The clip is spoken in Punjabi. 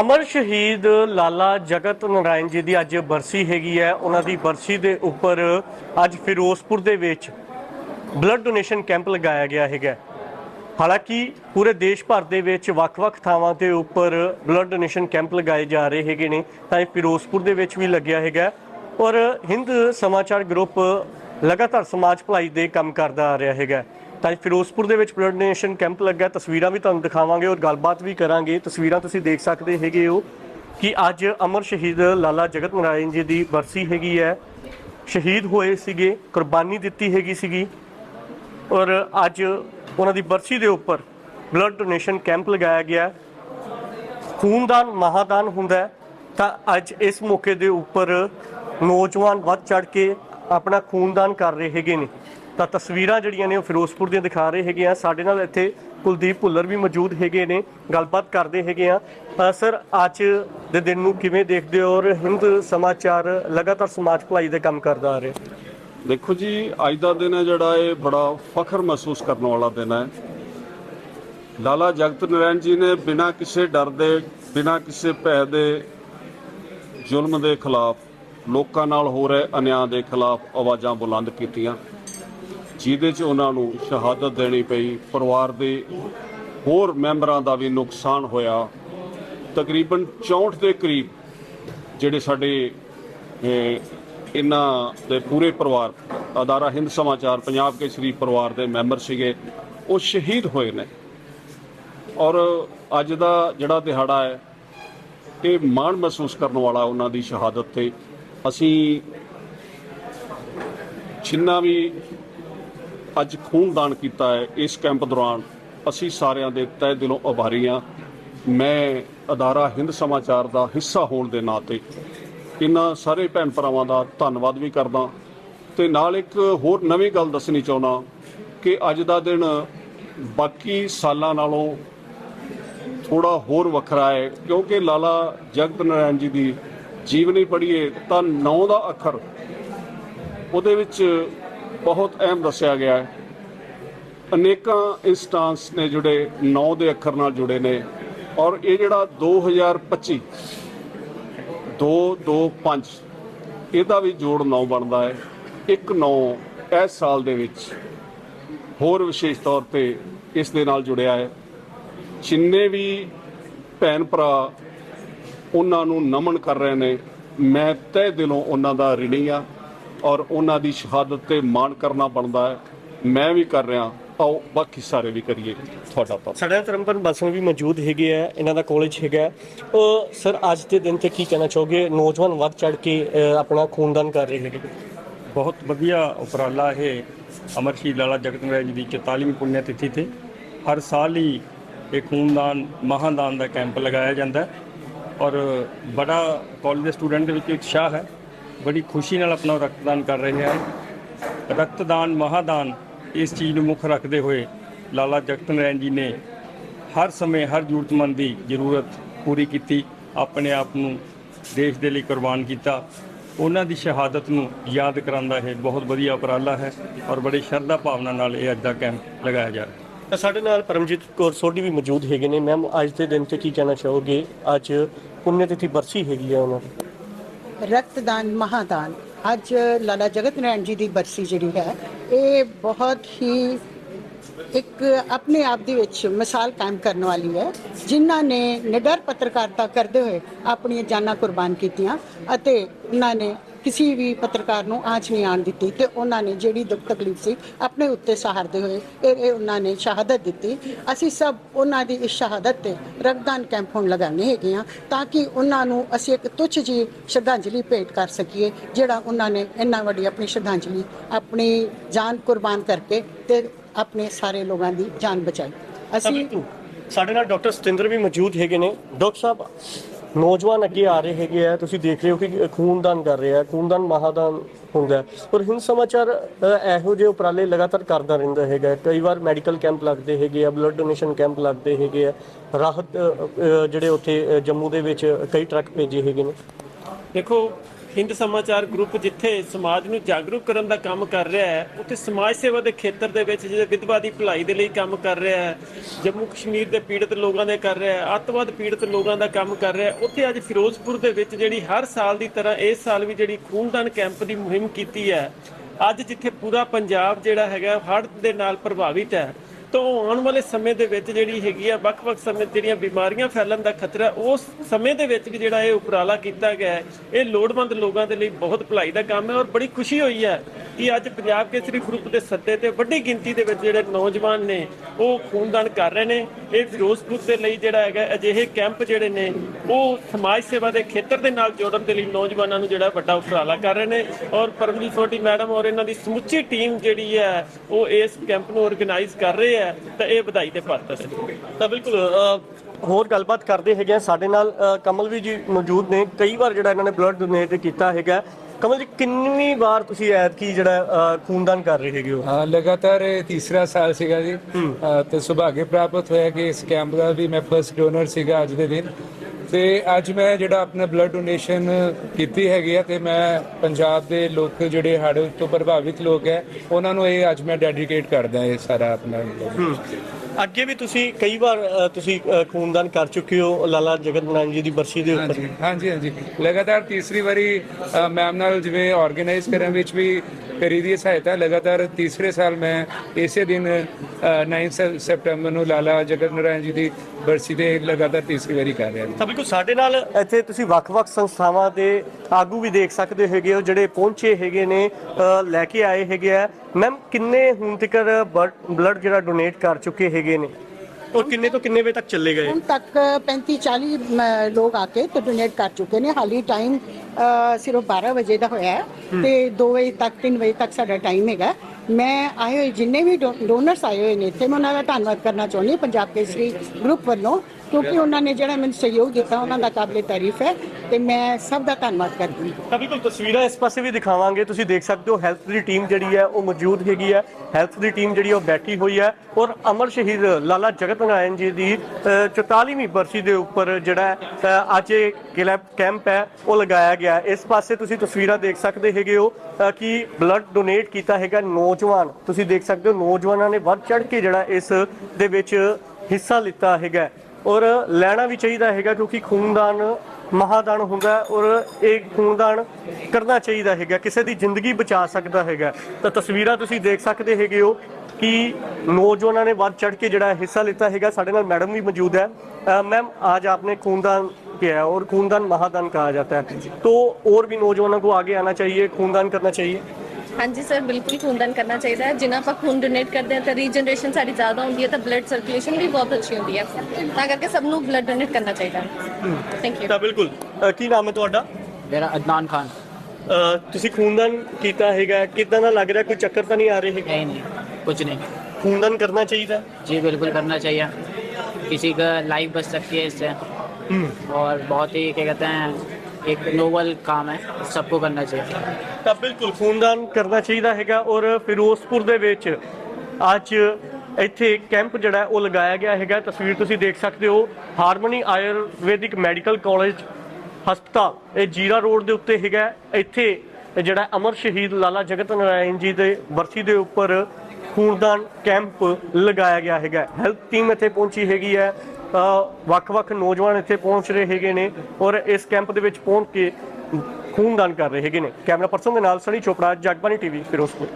ਅਮਰ ਸ਼ਹੀਦ ਲਾਲਾ ਜਗਤ ਨਾਰਾਇਣ ਜੀ ਦੀ ਅੱਜ ਬਰਸੀ ਹੈਗੀ ਹੈ। ਉਹਨਾਂ ਦੀ ਬਰਸੀ ਦੇ ਉੱਪਰ ਅੱਜ ਫਿਰੋਜ਼ਪੁਰ ਦੇ ਵਿੱਚ ਬਲੱਡ ਡੋਨੇਸ਼ਨ ਕੈਂਪ ਲਗਾਇਆ ਗਿਆ ਹੈਗਾ। ਹਾਲਾਂਕਿ ਪੂਰੇ ਦੇਸ਼ ਭਰ ਦੇ ਵਿੱਚ ਵੱਖ-ਵੱਖ ਥਾਵਾਂ ਦੇ ਉੱਪਰ ਬਲੱਡ ਡੋਨੇਸ਼ਨ ਕੈਂਪ ਲਗਾਏ ਜਾ ਰਹੇ ਹੈਗੇ ਨੇ, ਤਾਂ ਇਹ ਫਿਰੋਜ਼ਪੁਰ ਦੇ ਵਿੱਚ ਵੀ ਲੱਗਿਆ ਹੈਗਾ। ਔਰ ਹਿੰਦ ਸਮਾਚਾਰ ਗਰੁੱਪ ਲਗਾਤਾਰ ਸਮਾਜ ਭਲਾਈ ਦੇ ਕੰਮ ਕਰਦਾ ਆ ਰਿਹਾ ਹੈਗਾ। ਤਾਂ ਅੱਜ ਫਿਰੋਜ਼ਪੁਰ ਦੇ ਵਿੱਚ ਬਲੱਡ ਡੋਨੇਸ਼ਨ ਕੈਂਪ ਲੱਗਾ, ਤਸਵੀਰਾਂ ਵੀ ਤੁਹਾਨੂੰ ਦਿਖਾਵਾਂਗੇ ਔਰ ਗੱਲਬਾਤ ਵੀ ਕਰਾਂਗੇ। ਤਸਵੀਰਾਂ ਤੁਸੀਂ ਦੇਖ ਸਕਦੇ ਹੈਗੇ ਹੋ ਕਿ ਅੱਜ ਅਮਰ ਸ਼ਹੀਦ ਲਾਲਾ ਜਗਤ ਨਾਰਾਇਣ ਜੀ ਦੀ ਬਰਸੀ ਹੈਗੀ ਹੈ। ਸ਼ਹੀਦ ਹੋਏ ਸੀਗੇ, ਕੁਰਬਾਨੀ ਦਿੱਤੀ ਹੈਗੀ ਸੀਗੀ। ਔਰ ਅੱਜ ਉਹਨਾਂ ਦੀ ਬਰਸੀ ਦੇ ਉੱਪਰ ਬਲੱਡ ਡੋਨੇਸ਼ਨ ਕੈਂਪ ਲਗਾਇਆ ਗਿਆ ਖੂਨਦਾਨ, ਮਹਾਦਾਨ ਹੁੰਦਾ ਹੈ। ਤਾਂ ਅੱਜ ਇਸ ਮੌਕੇ ਦੇ ਉੱਪਰ ਨੌਜਵਾਨ ਵੱਧ ਚੜ ਕੇ ਆਪਣਾ ਖੂਨਦਾਨ ਕਰ ਰਹੇ ਹੈਗੇ ਨੇ। ਤਾਂ ਤਸਵੀਰਾਂ ਜਿਹੜੀਆਂ ਨੇ ਉਹ ਫਿਰੋਜ਼ਪੁਰ ਦੀਆਂ ਦਿਖਾ ਰਹੇ ਹੈਗੇ ਆ। ਸਾਡੇ ਨਾਲ ਇੱਥੇ ਕੁਲਦੀਪ ਭੁੱਲਰ ਵੀ ਮੌਜੂਦ ਹੈਗੇ ਨੇ, ਗੱਲਬਾਤ ਕਰਦੇ ਹੈਗੇ ਆ। ਸਰ, ਅੱਜ ਦੇ ਦਿਨ ਨੂੰ ਕਿਵੇਂ ਦੇਖਦੇ ਹੋ ਔਰ ਹਿੰਦ ਸਮਾਚਾਰ ਲਗਾਤਾਰ ਸਮਾਜ ਭਲਾਈ ਦੇ ਕੰਮ ਕਰਦਾ ਆ ਰਿਹਾ? ਦੇਖੋ ਜੀ, ਅੱਜ ਦਾ ਦਿਨ ਹੈ ਜਿਹੜਾ ਇਹ ਬੜਾ ਫਖਰ ਮਹਿਸੂਸ ਕਰਨ ਵਾਲਾ ਦਿਨ ਹੈ। ਲਾਲਾ ਜਗਤ ਨਾਰਾਇਣ ਜੀ ਨੇ ਬਿਨਾਂ ਕਿਸੇ ਡਰ ਦੇ, ਬਿਨਾਂ ਕਿਸੇ ਭੈ ਦੇ ਜ਼ੁਲਮ ਦੇ ਖਿਲਾਫ, ਲੋਕਾਂ ਨਾਲ ਹੋ ਰਹੇ ਅਨਿਆਂ ਦੇ ਖਿਲਾਫ ਆਵਾਜ਼ਾਂ ਬੁਲੰਦ ਕੀਤੀਆਂ। ਜਿਹਦੇ 'ਚ ਉਹਨਾਂ ਨੂੰ ਸ਼ਹਾਦਤ ਦੇਣੀ ਪਈ, ਪਰਿਵਾਰ ਦੇ ਹੋਰ ਮੈਂਬਰਾਂ ਦਾ ਵੀ ਨੁਕਸਾਨ ਹੋਇਆ। ਤਕਰੀਬਨ 64 ਦੇ ਕਰੀਬ ਜਿਹੜੇ ਸਾਡੇ ਇਹਨਾਂ ਦੇ ਪੂਰੇ ਪਰਿਵਾਰ, ਅਦਾਰਾ ਹਿੰਦ ਸਮਾਚਾਰ, ਪੰਜਾਬ ਕੇਸਰੀ ਪਰਿਵਾਰ ਦੇ ਮੈਂਬਰ ਸੀਗੇ, ਉਹ ਸ਼ਹੀਦ ਹੋਏ ਨੇ। ਔਰ ਅੱਜ ਦਾ ਜਿਹੜਾ ਦਿਹਾੜਾ ਹੈ, ਇਹ ਮਾਣ ਮਹਿਸੂਸ ਕਰਨ ਵਾਲਾ ਉਹਨਾਂ ਦੀ ਸ਼ਹਾਦਤ ਤੇ ਅਸੀਂ ਜਿੰਨਾ ਵੀ ਅੱਜ ਖੂਨਦਾਨ ਕੀਤਾ ਹੈ ਇਸ ਕੈਂਪ ਦੌਰਾਨ। ਅਸੀਂ ਸਾਰਿਆਂ ਦੇ ਤਹਿ ਦਿਲੋਂ ਆਭਾਰੀ ਹਾਂ। ਮੈਂ ਅਦਾਰਾ ਹਿੰਦ ਸਮਾਚਾਰ ਦਾ ਹਿੱਸਾ ਹੋਣ ਦੇ ਨਾਤੇ ਇਹਨਾਂ ਸਾਰੇ ਭੈਣ ਭਰਾਵਾਂ ਦਾ ਧੰਨਵਾਦ ਵੀ ਕਰਦਾ ਤੇ ਨਾਲ ਇੱਕ ਹੋਰ ਨਵੀਂ ਗੱਲ ਦੱਸਣੀ ਚਾਹੁੰਦਾ ਕਿ ਅੱਜ ਦਾ ਦਿਨ ਬਾਕੀ ਸਾਲਾਂ ਨਾਲੋਂ ਥੋੜਾ ਹੋਰ ਵੱਖਰਾ ਹੈ। ਕਿਉਂਕਿ ਲਾਲਾ ਜਗਤ ਨਾਰਾਇਣ ਜੀ ਦੀ ਜੀਵਨੀ ਪੜ੍ਹੀਏ ਤਾਂ ਨੌ ਦਾ ਅੱਖਰ ਉਹਦੇ ਵਿੱਚ ਬਹੁਤ ਅਹਿਮ ਦੱਸਿਆ ਗਿਆ ਹੈ। ਅਨੇਕਾਂ ਇੰਸਟੈਂਸ ਨੇ ਜਿਹੜੇ ਨੌ ਦੇ ਅੱਖਰ ਨਾਲ ਜੁੜੇ ਨੇ। ਔਰ ਇਹ ਜਿਹੜਾ 2025 225 ਇਹਦਾ ਵੀ ਜੋੜ 9 ਬਣਦਾ ਹੈ। ਇੱਕ 9 ਇਸ ਸਾਲ ਦੇ ਵਿੱਚ ਹੋਰ ਵਿਸ਼ੇਸ਼ ਤੌਰ ਤੇ ਇਸ ਦੇ ਨਾਲ ਜੁੜਿਆ ਹੈ। ਜਿੰਨੇ ਵੀ ਭੈਣ ਭਰਾ ਉਹਨਾਂ ਨੂੰ ਨਮਨ ਕਰ ਰਹੇ ਨੇ, ਮੈਂ ਤਹਿ ਦਿਲੋਂ ਉਹਨਾਂ ਦਾ ਰਿਣੀ ਆ ਔਰ ਉਹਨਾਂ ਦੀ ਸ਼ਹਾਦਤ ਤੇ ਮਾਣ ਕਰਨਾ ਬਣਦਾ ਹੈ। ਮੈਂ ਵੀ ਕਰ ਰਿਹਾ। ਆਓ ਬਾਕੀ ਸਾਰੇ ਵੀ ਕਰੀਏ ਤੁਹਾਡਾ ਧੰਨਵਾਦ ਸਾਡੇ ਤਰਨਪਨ ਬਾਸਨ ਵੀ ਮੌਜੂਦ ਹੈਗੇ ਆ ਇਹਨਾਂ ਦਾ ਕਾਲਜ ਹੈਗਾ ਉਹ ਸਰ ਅੱਜ ਦੇ ਦਿਨ ਤੇ ਕੀ ਕਹਿਣਾ ਚਾਹੋਗੇ? ਨੌਜਵਾਨ ਵੱਧ ਚੜ ਕੇ ਆਪਣਾ ਖੂਨਦਾਨ ਕਰ ਰਹੇ ਹੈਗੇ। ਬਹੁਤ ਵਧੀਆ ਉਪਰਾਲਾ ਇਹ ਅਮਰ ਸ਼ਹੀਦ ਲਾਲਾ ਜਗਤ ਨਾਰਾਇਣ ਜੀ ਦੀ 44ਵੀਂ ਪੁੰਨਿਆ ਤਿਥੀ ਤੇ। ਹਰ ਸਾਲ ਹੀ ਇਹ ਖੂਨਦਾਨ ਮਹਾਦਾਨ ਦਾ ਕੈਂਪ ਲਗਾਇਆ ਜਾਂਦਾ ਔਰ ਬੜਾ ਕਾਲਜ ਦੇ ਸਟੂਡੈਂਟ ਦੇ ਵਿੱਚ ਉਤਸ਼ਾਹ ਹੈ। ਬੜੀ ਖੁਸ਼ੀ ਨਾਲ ਆਪਣਾ ਰਕਤਦਾਨ ਕਰ ਰਹੇ ਹਨ ਰਕਤਦਾਨ, ਮਹਾਦਾਨ ਇਸ ਚੀਜ਼ ਨੂੰ ਮੁੱਖ ਰੱਖਦੇ ਹੋਏ ਲਾਲਾ ਜਗਤ ਨਾਰਾਇਣ ਜੀ ਨੇ ਹਰ ਸਮੇਂ ਹਰ ਜ਼ਰੂਰਤਮੰਦ ਦੀ ਜ਼ਰੂਰਤ ਪੂਰੀ ਕੀਤੀ, ਆਪਣੇ ਆਪ ਨੂੰ ਦੇਸ਼ ਦੇ ਲਈ ਕੁਰਬਾਨ ਕੀਤਾ। ਉਹਨਾਂ ਦੀ ਸ਼ਹਾਦਤ ਨੂੰ ਯਾਦ ਕਰਾਉਂਦਾ ਇਹ ਬਹੁਤ ਵਧੀਆ ਉਪਰਾਲਾ ਹੈ ਔਰ ਬੜੀ ਸ਼ਰਧਾ ਭਾਵਨਾ ਨਾਲ ਇਹ ਅੱਜ ਦਾ ਕੈਂਪ ਲਗਾਇਆ ਜਾ ਰਿਹਾ ਤਾਂ ਸਾਡੇ ਨਾਲ ਪਰਮਜੀਤ ਕੌਰ ਸੋਢੀ ਵੀ ਮੌਜੂਦ ਹੈਗੇ ਨੇ। ਮੈਮ, ਅੱਜ ਦੇ ਦਿਨ ਤੇ ਕੀ ਕਹਿਣਾ ਚਾਹੋਗੇ? ਅੱਜ ਪੁੰਨਿਆ ਤਿਥੀ ਬਰਸੀ ਹੈਗੀ ਆ ਉਹਨਾਂ ਦੀ। ਰਕਤਦਾਨ ਮਹਾਦਾਨ ਅੱਜ ਲਾਲਾ ਜਗਤ ਨਾਰਾਇਣ ਜੀ ਦੀ ਬਰਸੀ ਜਿਹੜੀ ਹੈ ਇਹ ਬਹੁਤ ਹੀ ਇੱਕ ਆਪਣੇ ਆਪ ਦੇ ਵਿੱਚ ਮਿਸਾਲ ਕਾਇਮ ਕਰਨ ਵਾਲੀ ਹੈ, ਜਿਨ੍ਹਾਂ ਨੇ ਨਿਡਰ ਪੱਤਰਕਾਰਤਾ ਕਰਦੇ ਹੋਏ ਆਪਣੀਆਂ ਜਾਨਾਂ ਕੁਰਬਾਨ ਕੀਤੀਆਂ ਅਤੇ ਉਹਨਾਂ ਨੇ ਕਿਸੇ ਵੀ ਪੱਤਰਕਾਰ ਨੂੰ ਆਂਚ ਨਹੀਂ ਆਣ ਦਿੱਤੀ ਤੇ ਉਹਨਾਂ ਨੇ ਜਿਹੜੀ ਦੁੱਖ ਤਕਲੀਫ ਸੀ ਆਪਣੇ ਉੱਤੇ ਸਹਾਰਦੇ ਹੋਏ ਇਹ ਇਹ ਉਹਨਾਂ ਨੇ ਸ਼ਹਾਦਤ ਦਿੱਤੀ। ਅਸੀਂ ਸਭ ਉਹਨਾਂ ਦੀ ਇਸ ਸ਼ਹਾਦਤ ਤੇ ਰਕਤਦਾਨ ਕੈਂਪ ਹੁਣ ਲਗਾਉਣੇ ਹੈਗੇ ਆ ਤਾਂ ਕਿ ਉਹਨਾਂ ਨੂੰ ਅਸੀਂ ਇੱਕ ਤੁੱਛ ਜੀ ਸ਼ਰਧਾਂਜਲੀ ਭੇਟ ਕਰ ਸਕੀਏ, ਜਿਹੜਾ ਉਹਨਾਂ ਨੇ ਇੰਨਾ ਵੱਡੀ ਆਪਣੀ ਸ਼ਰਧਾਂਜਲੀ, ਆਪਣੀ ਜਾਨ ਕੁਰਬਾਨ ਕਰਕੇ ਤੇ ਆਪਣੇ ਸਾਰੇ ਲੋਕਾਂ ਦੀ ਜਾਨ ਬਚਾਈ। ਅਸੀਂ। ਸਾਡੇ ਨਾਲ ਡਾਕਟਰ ਸਤਿੰਦਰ ਵੀ ਮੌਜੂਦ ਹੈਗੇ ਨੇ। ਡਾਕਟਰ ਸਾਹਿਬ ਨੌਜਵਾਨ ਅੱਗੇ ਆ ਰਹੇ ਹੈਗੇ ਆ। ਤੁਸੀਂ ਦੇਖ ਰਹੇ ਹੋ ਕਿ ਖੂਨਦਾਨ ਕਰ ਰਹੇ ਆ ਖੂਨਦਾਨ ਮਹਾਦਾਨ ਹੁੰਦਾ ਹੈ। ਔਰ ਹਿੰਦ ਸਮਾਚਾਰ ਇਹੋ ਜਿਹੇ ਉਪਰਾਲੇ ਲਗਾਤਾਰ ਕਰਦਾ ਰਹਿੰਦਾ ਹੈਗਾ ਕਈ ਵਾਰ ਮੈਡੀਕਲ ਕੈਂਪ ਲੱਗਦੇ ਹੈਗੇ ਆ ਬਲੱਡ ਡੋਨੇਸ਼ਨ ਕੈਂਪ ਲੱਗਦੇ ਹੈਗੇ ਆ। ਰਾਹਤ ਜਿਹੜੇ ਉੱਥੇ ਜੰਮੂ ਦੇ ਵਿੱਚ ਕਈ ਟਰੱਕ ਭੇਜੇ ਹੈਗੇ ਨੇ। ਦੇਖੋ ਹਿੰਦ ਸਮਾਚਾਰ ਗਰੁੱਪ ਜਿੱਥੇ ਸਮਾਜ ਨੂੰ ਜਾਗਰੂਕ ਕਰਨ ਦਾ ਕੰਮ ਕਰ ਰਿਹਾ ਹੈ, ਉੱਥੇ ਸਮਾਜ ਸੇਵਾ ਦੇ ਖੇਤਰ ਦੇ ਵਿੱਚ ਜਿਹੜੇ ਵਿਧਵਾ ਦੀ ਭਲਾਈ ਦੇ ਲਈ ਕੰਮ ਕਰ ਰਿਹਾ ਹੈ, ਜੰਮੂ ਕਸ਼ਮੀਰ ਦੇ ਪੀੜਤ ਲੋਕਾਂ ਦੇ ਕਰ ਰਿਹਾ ਹੈ, ਅੱਤਵਾਦ ਪੀੜਤ ਲੋਕਾਂ ਦਾ ਕੰਮ ਕਰ ਰਿਹਾ ਹੈ। ਉੱਥੇ ਅੱਜ ਫਿਰੋਜ਼ਪੁਰ ਦੇ ਵਿੱਚ ਜਿਹੜੀ ਹਰ ਸਾਲ ਦੀ ਤਰ੍ਹਾਂ ਇਸ ਸਾਲ ਵੀ ਜਿਹੜੀ ਖੂਨਦਾਨ ਕੈਂਪ ਦੀ ਮੁਹਿੰਮ ਕੀਤੀ ਹੈ, ਅੱਜ ਜਿੱਥੇ ਪੂਰਾ ਪੰਜਾਬ ਜਿਹੜਾ ਹੈਗਾ ਹੜ੍ਹ ਦੇ ਨਾਲ ਪ੍ਰਭਾਵਿਤ ਹੈ। ਤਾਂ ਆਉਣ ਵਾਲੇ ਸਮੇਂ ਦੇ ਵਿੱਚ ਜਿਹੜੀ ਹੈਗੀ ਆ, ਵੱਖ-ਵੱਖ ਸਮੇਂ ਜਿਹੜੀਆਂ ਬਿਮਾਰੀਆਂ ਫੈਲਣ ਦਾ ਖਤਰਾ, ਉਸ ਸਮੇਂ ਦੇ ਵਿੱਚ ਵੀ ਜਿਹੜਾ ਇਹ ਉਪਰਾਲਾ ਕੀਤਾ ਗਿਆ ਹੈ, ਇਹ ਲੋੜਵੰਦ ਲੋਕਾਂ ਦੇ ਲਈ ਬਹੁਤ ਭਲਾਈ ਦਾ ਕੰਮ ਹੈ ਔਰ ਬੜੀ ਖੁਸ਼ੀ ਹੋਈ ਹੈ ਕਿ ਅੱਜ ਪੰਜਾਬ ਕੇਸਰੀ ਗਰੁੱਪ ਦੇ ਸੱਦੇ ਤੇ ਵੱਡੀ ਗਿਣਤੀ ਦੇ ਵਿੱਚ ਜਿਹੜੇ ਨੌਜਵਾਨ ਨੇ, ਉਹ ਖੂਨਦਾਨ ਕਰ ਰਹੇ ਨੇ। ਇਹ ਫਿਰੋਜ਼ਪੁਰ ਦੇ ਲਈ ਜਿਹੜਾ ਹੈਗਾ, ਅਜਿਹੇ ਕੈਂਪ ਜਿਹੜੇ ਨੇ, ਉਹ ਸਮਾਜ ਸੇਵਾ ਦੇ ਖੇਤਰ ਦੇ ਨਾਲ ਜੋੜਨ ਦੇ ਲਈ ਨੌਜਵਾਨਾਂ ਨੂੰ ਜਿਹੜਾ ਵੱਡਾ ਉਪਰਾਲਾ ਕਰ ਰਹੇ ਨੇ ਔਰ ਪਰਮਜੀਤ ਸੋਢੀ ਮੈਡਮ ਔਰ ਇਹਨਾਂ ਦੀ ਸਮੁੱਚੀ ਟੀਮ ਜਿਹੜੀ ਹੈ, ਉਹ ਇਸ ਕੈਂਪ ਨੂੰ ਆਰਗੇਨਾਈਜ਼ ਕਰ ਰਹੇ ਹੈ। ਤਾਂ ਇਹ ਵਧਾਈ ਦੇ ਪਾਤਰ ਹੈ। ਤਾਂ ਬਿਲਕੁਲ ਹੋਰ ਗੱਲਬਾਤ ਕਰਦੇ ਹੈਗੇ ਸਾਡੇ ਨਾਲ ਅ, ਕਮਲ ਵੀ ਜੀ ਮੌਜੂਦ ਨੇ। ਕਈ ਵਾਰ ਜਿਹੜਾ ਇਹਨਾਂ ਨੇ ਬਲੱਡ ਡੋਨੇਟ ਕੀਤਾ ਹੈਗਾ। ਕਮਲ ਜੀ ਕਿੰਨੀ ਵਾਰ ਤੁਸੀਂ ਐਤਕੀ ਜਿਹੜਾ ਖੂਨਦਾਨ ਕਰ ਰਹੇ ਹੈਗੇ ਹੋ? ਹਾਂ ਲਗਾਤਾਰ ਇਹ ਤੀਸਰਾ ਸਾਲ ਸੀਗਾ ਜੀ। ਤੇ ਸੁਭਾਗੇ ਪ੍ਰਾਪਤ ਹੋਇਆ ਕਿ ਇਸ ਕੈਂਪ ਦਾ ਵੀ ਮੈਂ ਫਰਸਟ ਡੋਨਰ ਸੀਗਾ ਅੱਜ ਦੇ ਦਿਨ। ਤੇ ਅੱਜ ਮੈਂ ਜਿਹੜਾ ਆਪਣਾ ਬਲੱਡ ਡੋਨੇਸ਼ਨ ਕੀਤੀ ਹੈਗੀ ਆ ਤੇ ਮੈਂ ਪੰਜਾਬ ਦੇ ਲੋਕ ਜਿਹੜੇ ਹੜ੍ਹ ਤੋਂ ਪ੍ਰਭਾਵਿਤ ਲੋਕ ਹੈ, ਉਹਨਾਂ ਨੂੰ ਇਹ ਅੱਜ ਮੈਂ ਡੈਡੀਕੇਟ ਕਰਦਾ ਇਹ ਸਾਰਾ ਆਪਣਾ ਅੱਗੇ ਵੀ ਤੁਸੀਂ ਕਈ ਵਾਰ ਅ, ਤੁਸੀਂ ਅ, ਖੂਨਦਾਨ ਕਰ ਚੁੱਕੇ ਹੋ ਲਾਲਾ ਜਗਤ ਨਾਰਾਇਣ ਜੀ ਦੀ ਬਰਸੀ ਦੇ ਉੱਪਰ। ਹਾਂਜੀ ਹਾਂਜੀ ਹਾਂਜੀ। ਲਗਾਤਾਰ ਤੀਸਰੀ ਵਾਰੀ ਮੈਮ ਨਾਲ ਜਿਵੇਂ ਆਰਗੇਨਾਈਜ਼ ਕਰਨ ਵਿੱਚ ਵੀ ਕਰੀ ਦੀ ਸਹਾਇਤਾ ਲਗਾਤਾਰ ਤੀਸਰੇ ਸਾਲ ਮੈਂ ਇਸੇ ਦਿਨ ਅ, 9 ਸੈ- ਸੈਪਟੈਂਬਰ ਨੂੰ ਲਾਲਾ ਜਗਤ ਨਾਰਾਇਣ ਜੀ ਦੀ ਬਰਸੀ ਦੇ ਲਗਾਤਾਰ ਤੀਸਰੀ ਵਾਰੀ ਕਰ ਰਿਹਾ ਤਾਂ ਬਿਲਕੁਲ ਸਾਡੇ ਨਾਲ ਇੱਥੇ ਤੁਸੀਂ ਵੱਖ-ਵੱਖ ਸੰਸਥਾਵਾਂ ਦੇ ਆਗੂ ਵੀ ਦੇਖ ਸਕਦੇ ਹੈਗੇ ਹੋ ਜਿਹੜੇ ਪਹੁੰਚੇ ਹੈਗੇ ਨੇ ਅ, ਲੈ ਕੇ ਆਏ ਹੈਗੇ ਆ। ਮੈਮ ਕਿੰਨੇ ਹੁਣ ਤੱਕ ਬਲੱਡ ਜਿਹੜਾ ਡੋਨੇਟ ਕਰ ਚੁੱਕੇ ਹੈਗੇ ਨੇ? ਔਰ ਕਿੰਨੇ ਤੋਂ ਕਿੰਨੇ ਵਜੇ ਤੱਕ ਚੱਲੇ ਗਏ? ਹੁਣ ਤੱਕ 35 40 ਮ, ਲੋਕ ਆ ਕੇ ਤੇ ਡੋਨੇਟ ਕਰ ਚੁੱਕੇ ਨੇ। ਹਾਲੀ ਟਾਈਮ ਸਿਰਫ 12 ਵਜੇ ਦਾ ਹੋਇਆ ਹੈ ਤੇ 2 ਵਜੇ ਤੱਕ 3 ਵਜੇ ਤੱਕ ਸਾਡਾ ਟਾਈਮ ਹੈਗਾ ਮੈਂ ਆਏ ਹੋਏ ਜਿੰਨੇ ਵੀ ਡੋਨਰਸ ਆਏ ਹੋਏ ਨੇ ਇੱਥੇ ਮੈਂ ਉਹਨਾਂ ਦਾ ਧੰਨਵਾਦ ਕਰਨਾ ਚਾਹੁੰਦੀ ਹਾਂ ਪੰਜਾਬ ਕੇਸਰੀ ਗਰੁੱਪ ਵੱਲੋਂ ਕਿਉਂਕਿ ਉਹਨਾਂ ਨੇ ਜਿਹੜਾ ਮੈਨੂੰ ਸਹਿਯੋਗ ਦਿੱਤਾ ਉਹਨਾਂ ਦਾ ਕਾਬਲੇ ਤਾਰੀਫ ਹੈ ਤੇ ਮੈਂ ਸਭ ਦਾ ਧੰਨਵਾਦ ਕਰਦੀ ਹਾਂ। ਤਾਂ ਬਿਲਕੁਲ ਤਸਵੀਰਾਂ ਇਸ ਪਾਸੇ ਵੀ ਦਿਖਾਵਾਂਗੇ। ਤੁਸੀਂ ਦੇਖ ਸਕਦੇ ਹੋ ਹੈਲਥ ਦੀ ਟੀਮ ਜਿਹੜੀ ਹੈ ਉਹ ਮੌਜੂਦ ਹੈਗੀ ਹੈ। ਹੈਲਥ ਦੀ ਟੀਮ ਜਿਹੜੀ ਉਹ ਬੈਠੀ ਹੋਈ ਹੈ ਔਰ ਅਮਰ ਸ਼ਹੀਦ ਲਾਲਾ ਜਗਤ ਨਾਰਾਇਣ ਜੀ ਦੀ ਅ, 44ਵੀਂ ਬਰਸੀ ਦੇ ਉੱਪਰ ਜਿਹੜਾ ਅੱਜ ਇਹ ਕੈਂਪ- ਕੈਂਪ ਹੈ ਉਹ ਲਗਾਇਆ ਗਿਆ। ਇਸ ਪਾਸੇ ਤੁਸੀਂ ਤਸਵੀਰਾਂ ਦੇਖ ਸਕਦੇ ਹੈਗੇ ਹੋ ਕਿ ਬਲੱਡ ਡੋਨੇਟ ਕੀਤਾ ਹੈਗਾ ਨੌਜਵਾਨ ਤੁਸੀਂ ਦੇਖ ਸਕਦੇ ਹੋ ਨੌਜਵਾਨਾਂ ਨੇ ਵੱਧ ਚੜ ਕੇ ਜਿਹੜਾ ਇਸ ਦੇ ਵਿੱਚ ਹਿੱਸਾ ਲਿੱਤਾ ਹੈਗਾ ਔਰ ਲੈਣਾ ਵੀ ਚਾਹੀਦਾ ਹੈਗਾ ਕਿਉਂਕਿ ਖੂਨਦਾਨ ਮਹਾਦਾਨ ਹੁੰਦਾ ਹੈ ਔਰ ਇਹ ਖੂਨਦਾਨ ਕਰਨਾ ਚਾਹੀਦਾ ਹੈਗਾ ਕਿਸੇ ਦੀ ਜ਼ਿੰਦਗੀ ਬਚਾ ਸਕਦਾ ਹੈਗਾ ਤਾਂ ਤਸਵੀਰਾਂ ਤੁਸੀਂ ਦੇਖ ਸਕਦੇ ਹੈਗੇ ਹੋ ਕਿ ਨੌਜਵਾਨਾਂ ਨੇ ਵੱਧ ਚੜ ਕੇ ਜਿਹੜਾ ਹਿੱਸਾ ਲਿੱਤਾ ਹੈਗਾ ਸਾਡੇ ਨਾਲ ਮੈਡਮ ਵੀ ਮੌਜੂਦ ਹੈ मैम आज आपने खूनदान किया है और खूनदान महादान कहा जाता है तो और भी नौजवानों को आगे आना चाहिए खूनदान करना चाहिए ਹਾਂਜੀ ਸਰ ਬਿਲਕੁਲ ਖੂਨਦਾਨ ਕਰਨਾ ਚਾਹੀਦਾ ਹੈ ਜਿੰਨਾ ਆਪਾਂ ਖੂਨ ਡੋਨੇਟ ਕਰਦੇ ਹਾਂ ਤਾਂ ਰੀਜਨਰੇਸ਼ਨ ਸਾਡੀ ਜ਼ਿਆਦਾ ਹੁੰਦੀ ਹੈ ਤਾਂ ਬਲੱਡ ਸਰਕੂਲੇਸ਼ਨ ਵੀ ਬਹੁਤ ਅੱਛੀ ਹੁੰਦੀ ਹੈ ਤਾਂ ਕਰਕੇ ਸਭ ਨੂੰ ਬਲੱਡ ਡੋਨੇਟ ਕਰਨਾ ਚਾਹੀਦਾ ਹੈ ਥੈਂਕ ਯੂ ਤਾਂ ਬਿਲਕੁਲ ਅ, ਕੀ ਨਾਮ ਹੈ ਤੁਹਾਡਾ ਮੇਰਾ ਅਦਨਾਨ ਖਾਨ ਅ, ਤੁਸੀਂ ਖੂਨਦਾਨ ਕੀਤਾ ਹੈਗਾ ਕਿਦਾਂ ਦਾ ਲੱਗ ਰਿਹਾ ਕੋਈ ਚੱਕਰ ਤਾਂ ਨਹੀਂ ਆ ਰਹੇ ਹੈਗੇ नहीं नहीं कुछ नहीं ਖੂਨਦਾਨ ਕਰਨਾ ਚਾਹੀਦਾ जी बिल्कुल करना चाहिए किसी का लाइफ बच सकती है इससे और बहुत ही क्या कहते हैं ਇੱਕ ਨੋਵਲ ਕੰਮ ਹੈ, ਸਭ ਕੋ ਕਰਨਾ ਚਾਹੀਦਾ। ਤਾਂ ਬਿਲਕੁਲ, ਖੂਨਦਾਨ ਕਰਨਾ ਚਾਹੀਦਾ ਹੈਗਾ ਔਰ ਫਿਰੋਜ਼ਪੁਰ ਦੇ ਵਿੱਚ ਅੱਜ ਇੱਥੇ ਕੈਂਪ ਜਿਹੜਾ ਉਹ ਲਗਾਇਆ ਗਿਆ ਹੈਗਾ। ਤਸਵੀਰ ਤੁਸੀਂ ਦੇਖ ਸਕਦੇ ਹੋ, ਹਾਰਮਨੀ ਆਯੁਰਵੈਦਿਕ ਮੈਡੀਕਲ ਕਾਲਜ ਹਸਪਤਾਲ, ਇਹ ਜੀਰਾ ਰੋਡ ਦੇ ਉੱਤੇ ਹੈਗਾ। ਇੱਥੇ ਜਿਹੜਾ ਅਮਰ ਸ਼ਹੀਦ ਲਾਲਾ ਜਗਤ ਨਾਰਾਇਣ ਜੀ ਦੇ ਬਰਸੀ ਦੇ ਉੱਪਰ ਖੂਨਦਾਨ ਕੈਂਪ ਲਗਾਇਆ ਗਿਆ ਹੈਗਾ। ਹੈਲਥ ਟੀਮ ਇੱਥੇ ਪਹੁੰਚੀ ਹੈਗੀ ਹੈ। ਵੱਖ-ਵੱਖ ਨੌਜਵਾਨ ਇੱਥੇ ਪਹੁੰਚ ਰਹੇ ਹੈਗੇ ਨੇ ਔਰ ਇਸ ਕੈਂਪ ਦੇ ਵਿੱਚ ਪਹੁੰਚ ਕੇ ਖੂਨਦਾਨ ਕਰ ਰਹੇ ਹੈਗੇ ਨੇ। ਕੈਮਰਾ ਪਰਸਨ ਦੇ ਨਾਲ ਸਣੀ ਚੋਪੜਾ ਜਗਬਾਨੀ ਟੀਵੀ, ਫਿਰੋਜ਼ਪੁਰ।